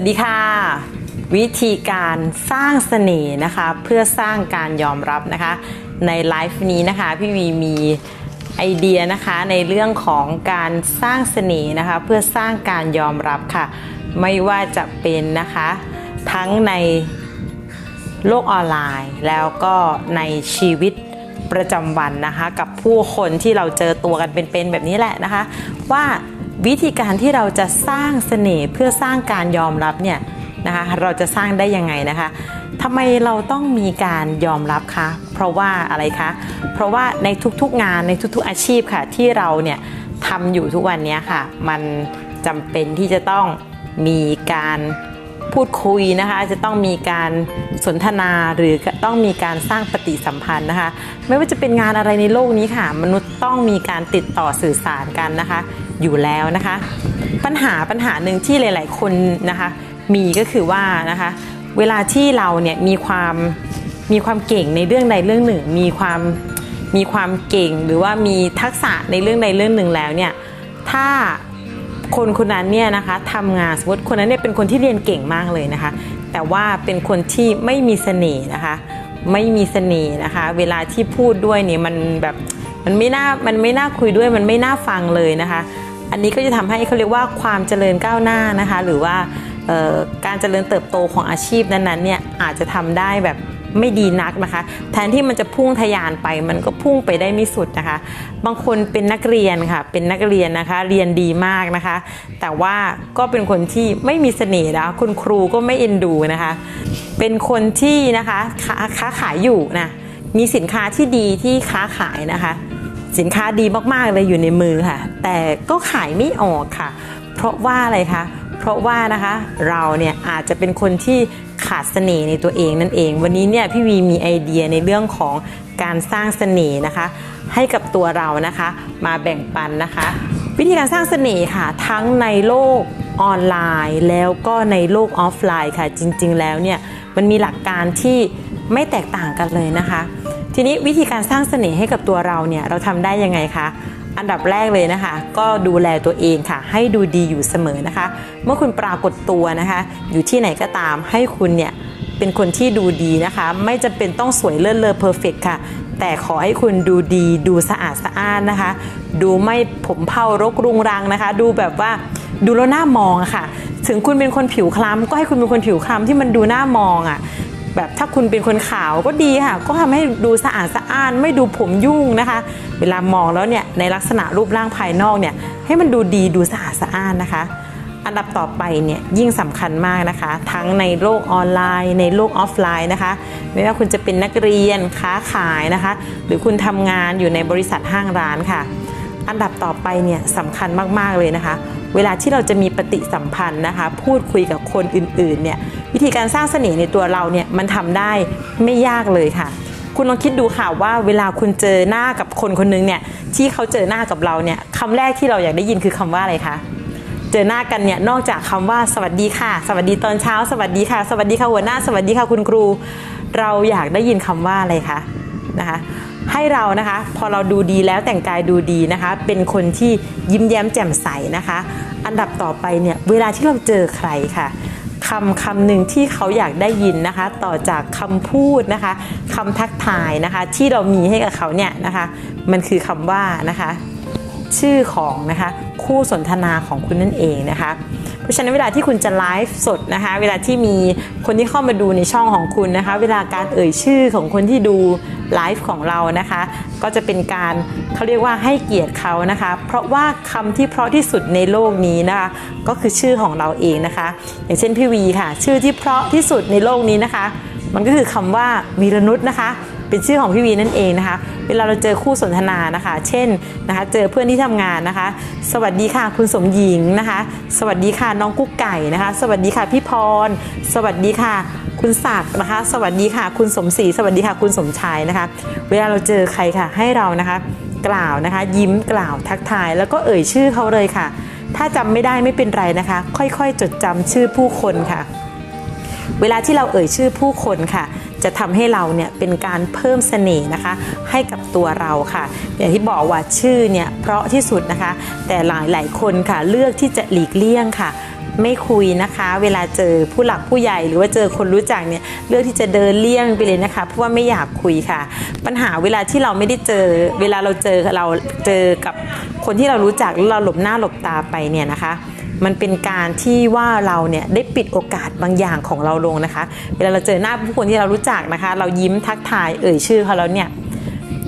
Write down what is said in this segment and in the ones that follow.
วัสดีค่ะ วิธีการสร้างเสน่ห์นะคะ เพื่อสร้างการยอมรับนะคะ ในไลฟ์นี้นะคะพี่วีมีไอเดียนะคะในเรื่องของการสร้างเสน่ห์นะคะ เพื่อสร้างการยอมรับค่ะ ไม่ว่าจะเป็นนะคะ ทั้งในโลกออนไลน์ แล้วก็ในชีวิตประจำวันนะคะ กับผู้คนที่เราเจอตัวกันเป็นๆแบบนี้แหละนะคะ ว่า วิธีการที่เราจะสร้างเสน่ห์เพื่อสร้างการยอมรับเนี่ยนะคะเราจะสร้างได้ยังไงนะคะทำไมเราต้องมีการยอมรับคะเพราะว่าอะไรคะเพราะว่าในทุกๆงานในทุกๆอาชีพค่ะที่เราเนี่ยทำอยู่ทุกวันนี้ค่ะ มันจำเป็นที่จะต้องมีการพูดคุยนะคะจะต้องมีการสนทนาหรือต้องมีการสร้างปฏิสัมพันธ์นะคะ ไม่ว่าจะเป็นงานอะไรในโลกนี้ค่ะ มนุษย์ต้องมีการติดต่อสื่อสารกันนะคะ อยู่แล้วนะคะ ปัญหาปัญหาหนึ่งที่หลาย ๆ คนนะคะมีก็คือว่านะคะเวลาที่เราเนี่ยมีความมีความเก่งในเรื่องใดเรื่องหนึ่ง มีความมีความเก่งหรือว่ามีทักษะในเรื่องใดเรื่องหนึ่งแล้วเนี่ยถ้าคนคนนั้นเนี่ยนะคะทำงานสมมติคนนั้นเนี่ยเป็นคนที่เรียนเก่งมากเลยนะคะ แต่ว่าเป็นคนที่ไม่มีเสน่ห์นะคะ ไม่มีเสน่ห์นะคะ เวลาที่พูดด้วยเนี่ยมันแบบ มันไม่น่ามันไม่น่าคุยด้วยมันไม่น่าฟังเลยนะคะ อันนี้ก็จะทำให้เขาเรียกว่าความเจริญก้าวหน้านะคะ หรือว่าการเจริญเติบโตของอาชีพนั้นๆเนี่ยอาจจะทำได้แบบไม่ดีนักนะคะ แทนที่มันจะพุ่งทะยานไป มันก็พุ่งไปได้ไม่สุดนะคะ บางคนเป็นนักเรียนค่ะ เป็นนักเรียนนะคะ เรียนดีมากนะคะ แต่ว่าก็เป็นคนที่ไม่มีเสน่ห์นะคุณครูก็ไม่เอ็นดูนะคะ เป็นคนที่นะคะค้าขายอยู่นะมีสินค้าที่ดีที่ค้าขายนะคะ สินค้าดีมากๆเลยอยู่ในมือค่ะ แต่ก็ขายไม่ออกค่ะ เพราะว่าอะไรคะเพราะว่านะคะเราเนี่ยอาจจะเป็นคนที่ขาดเสน่ห์ในตัวเองนั่นเอง วันนี้เนี่ยพี่วีมีไอเดียในเรื่องของการสร้างเสน่ห์นะคะ ให้กับตัวเรานะคะ มาแบ่งปันนะคะ วิธีการสร้างเสน่ห์ค่ะ ทั้งในโลกออนไลน์ แล้วก็ในโลกออฟไลน์ค่ะ จริง ๆ แล้วเนี่ยมันมีหลักการที่ไม่แตกต่างกันเลยนะคะ ทีนี้วิธีการสร้างเสน่ห์ให้กับตัวเราเนี่ยเราทำได้ยังไงคะอันดับแรกเลยนะคะ ก็ดูแลตัวเองค่ะ ให้ดูดีอยู่เสมอนะคะ เมื่อคุณปรากฏตัวนะคะ อยู่ที่ไหนก็ตามให้คุณเนี่ยเป็นคนที่ดูดีนะคะ ไม่จำเป็นต้องสวยเลิศเลอเพอร์เฟกค่ะ แต่ขอให้คุณดูดีดูสะอาดสะอ้านนะคะ ดูไม่ผมเผารกรุงรังนะคะ ดูแบบว่าดูแล้วน่ามองค่ะ ถึงคุณเป็นคนผิวคล้ำก็ให้คุณเป็นคนผิวคล้ำที่มันดูน่ามองอะ แบบถ้าคุณเป็นคนขาวก็ดีค่ะ ก็ทำให้ดูสะอาดสะอ้านไม่ดูผมยุ่งนะคะ เวลามองแล้วเนี่ยในลักษณะรูปร่างภายนอกเนี่ยให้มันดูดีดูสะอาดสะอ้านนะคะ อันดับต่อไปเนี่ยยิ่งสำคัญมากนะคะ ทั้งในโลกออนไลน์ ในโลกออฟไลน์นะคะ ไม่ว่าคุณจะเป็นนักเรียนค้าขายนะคะ หรือคุณทำงานอยู่ในบริษัทห้างร้านค่ะ อันดับต่อไปเนี่ยสำคัญมากๆเลยนะคะ เวลาที่เราจะมีปฏิสัมพันธ์นะคะ พูดคุยกับคนอื่นๆเนี่ย วิธีการสร้างเสน่ห์ในตัวเราเนี่ยมันทำได้ไม่ยากเลยค่ะ คุณลองคิดดูค่ะว่าเวลาคุณเจอหน้ากับคนคนนึงเนี่ยที่เขาเจอหน้ากับเราเนี่ยคำแรกที่เราอยากได้ยินคือคำว่าอะไรคะเจอหน้ากันเนี่ยนอกจากคำว่าสวัสดีค่ะ สวัสดีตอนเช้า สวัสดีค่ะ สวัสดีค่ะหัวหน้า สวัสดีค่ะคุณครู เราอยากได้ยินคำว่าอะไรคะนะคะ ให้เรานะคะ พอเราดูดีแล้วแต่งกายดูดีนะคะ เป็นคนที่ยิ้มแย้มแจ่มใสนะคะ อันดับต่อไปเนี่ยเวลาที่เราเจอใครค่ะ คำคำหนึ่งที่เขาอยากได้ยินนะคะ ต่อจากคำพูดนะคะคำทักทายนะคะ ที่เรามีให้กับเขาเนี่ยนะคะ มันคือคำว่านะคะ ชื่อของนะคะคู่สนทนาของคุณนั่นเองนะคะเพราะฉะนั้นเวลาที่คุณจะไลฟ์สดนะคะ เวลาที่มีคนที่เข้ามาดูในช่องของคุณนะคะ เวลาการเอ่ยชื่อของคนที่ดู ไลฟ์ของเรานะคะ ก็จะเป็นการเขาเรียกว่าให้เกียรติเขานะคะ เพราะว่าคำที่เพราะที่สุดในโลกนี้นะคะ ก็คือชื่อของเราเองนะคะ อย่างเช่นพี่วีค่ะ ชื่อที่เพราะที่สุดในโลกนี้นะคะ มันก็คือคำว่าวีรนุชนะคะเป็นชื่อของพี่วีนั่นเองนะคะ เวลาเราเจอคู่สนทนานะคะ เช่นนะคะ เจอเพื่อนที่ทำงานนะคะ สวัสดีค่ะคุณสมหญิงนะคะ สวัสดีค่ะน้องกุ๊กไก่นะคะ สวัสดีค่ะพี่พร สวัสดีค่ะ คุณศักดิ์นะคะ สวัสดีค่ะ คุณสมศรีสวัสดีค่ะ คุณสมชายนะคะ เวลาเราเจอใครค่ะ ให้เรานะคะ กล่าวนะคะ ยิ้มกล่าวทักทาย แล้วก็เอ่ยชื่อเขาเลยค่ะ ถ้าจำไม่ได้ไม่เป็นไรนะคะ ค่อยๆ จดจำชื่อผู้คนค่ะ เวลาที่เราเอ่ยชื่อผู้คนค่ะจะทำให้เราเนี่ยเป็นการเพิ่มเสน่ห์นะคะ ให้กับตัวเราค่ะ อย่างที่บอกว่าชื่อเนี่ยเพราะที่สุดนะคะ แต่หลายหลายๆคนค่ะเลือกที่จะหลีกเลี่ยงค่ะ ไม่คุยนะคะ เวลาเจอผู้หลักผู้ใหญ่หรือว่าเจอคนรู้จักเนี่ยเลือกที่จะเดินเลี่ยงไปเลยนะคะเพราะว่าไม่อยากคุยค่ะ ปัญหาเวลาที่เราไม่ได้เจอ เวลาเราเจอเราเจอกับคนที่เรารู้จักแล้วเราหลบหน้าหลบตาไปเนี่ยนะคะมันเป็นการที่ว่าเราเนี่ยได้ปิดโอกาสบางอย่างของเราลงนะคะ เวลาเราเจอหน้าผู้คนที่เรารู้จักนะคะ เรายิ้มทักทายเอ่ยชื่อเขาแล้วเนี่ย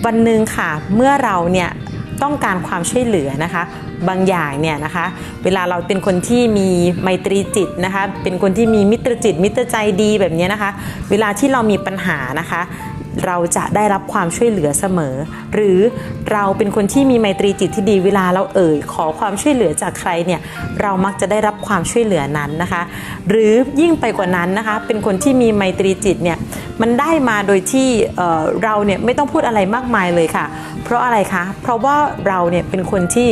วันหนึ่งค่ะ เมื่อเราเนี่ยต้องการความช่วยเหลือนะคะ บางอย่างเนี่ยนะคะ เวลาเราเป็นคนที่มีไมตรีจิตนะคะ เป็นคนที่มีมิตรจิตมิตรใจดีแบบนี้นะคะ เวลาที่เรามีปัญหานะคะ เราจะได้รับความช่วยเหลือเสมอ หรือเราเป็นคนที่มีไมตรีจิตที่ดีเวลาเราเอ่ย ขอความช่วยเหลือจากใครเนี่ยเรามักจะได้รับความช่วยเหลือนั้นนะคะ หรือยิ่งไปกว่านั้นนะคะ เป็นคนที่มีไมตรีจิตเนี่ยมันได้มาโดยที่เเราเนี่ยไม่ต้องพูดอะไรมากมายเลยค่ะ เพราะอะไรคะ เพราะว่าเราเนี่ยเป็นคนที่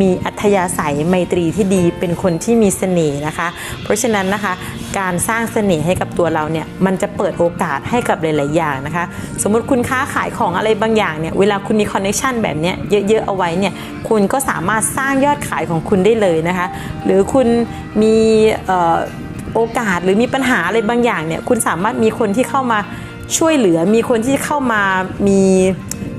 มีอัธยาศัยไมตรีที่ดี เป็นคนที่มีเสน่ห์นะคะ เพราะฉะนั้นนะคะ การสร้างเสน่ห์ให้กับตัวเราเนี่ยมันจะเปิดโอกาสให้กับหลาย ๆ อย่างนะคะ สมมติคุณค้าขายของอะไรบางอย่างเนี่ยเวลาคุณมีคอนเนคชันแบบเนี้ยเยอะ ๆ เอาไว้เนี่ยคุณก็สามารถสร้างยอดขายของคุณได้เลยนะคะ หรือคุณมีโอกาสหรือมีปัญหาอะไรบางอย่างเนี่ยคุณสามารถมีคนที่เข้ามาช่วยเหลือมีคนที่เข้ามามี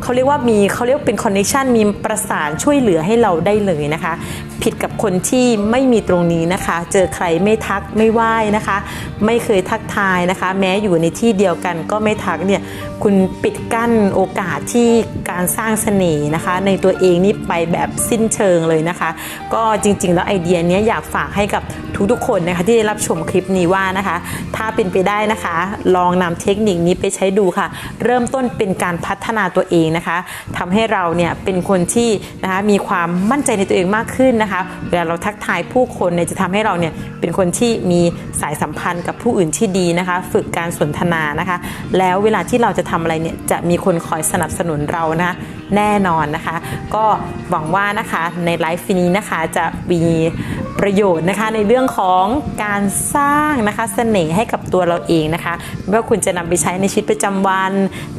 เขาเรียกว่ามีเขาเรียกเป็นคอนเนคชันมีประสานช่วยเหลือให้เราได้เลยนะคะ ผิดกับคนที่ไม่มีตรงนี้นะคะ เจอใครไม่ทักไม่ไหว้นะคะ ไม่เคยทักทายนะคะ แม้อยู่ในที่เดียวกันก็ไม่ทักเนี่ยคุณปิดกั้นโอกาสที่การสร้างเสน่ห์นะคะ ในตัวเองนี่ไปแบบสิ้นเชิงเลยนะคะ ก็จริงๆ แล้วไอเดียนี้อยากฝากให้กับทุกๆคนนะคะที่ได้รับชมคลิปนี้ว่านะคะ ถ้าเป็นไปได้นะคะ ลองนำเทคนิคนี้ไปใช้ดูค่ะ เริ่มต้นเป็นการพัฒนาตัวเองนะคะทำให้เราเนี่ยเป็นคนที่นะคะมีความมั่นใจในตัวเองมากขึ้นนะคะเวลาเราทักทายผู้คนเนี่ยจะทำให้เราเนี่ยเป็นคนที่มีสายสัมพันธ์กับผู้อื่นที่ดีนะคะ ฝึกการสนทนานะคะ แล้วเวลาที่เราจะทำอะไรเนี่ยจะมีคนคอยสนับสนุนเรานะคะแน่นอนนะคะ ก็หวังว่านะคะในไลฟ์นี้นะคะจะมี ประโยชน์นะคะในเรื่องของการสร้างนะคะเสน่ห์ให้กับตัวเราเองนะคะไม่ว่าคุณจะนำไปใช้ในชีวิตประจำวัน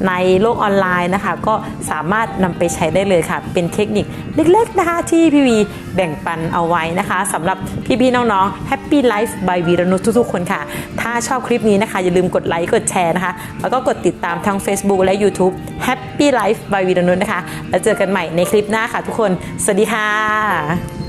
ในโลกออนไลน์นะคะ ก็สามารถนำไปใช้ได้เลยค่ะ เป็นเทคนิคเล็กๆนะคะที่พี่วีแบ่งปันเอาไว้นะคะสำหรับพี่ๆน้องๆ Happy Life by วีรนุชทุกๆคนค่ะ ถ้าชอบคลิปนี้นะคะ อย่าลืมกดไลค์กดแชร์นะคะ แล้วก็กดติดตามทั้ง Facebook และ YouTube Happy Life by วีรนุชนะคะ แล้วเจอกันใหม่ในคลิปหน้าค่ะทุกคน สวัสดีค่ะ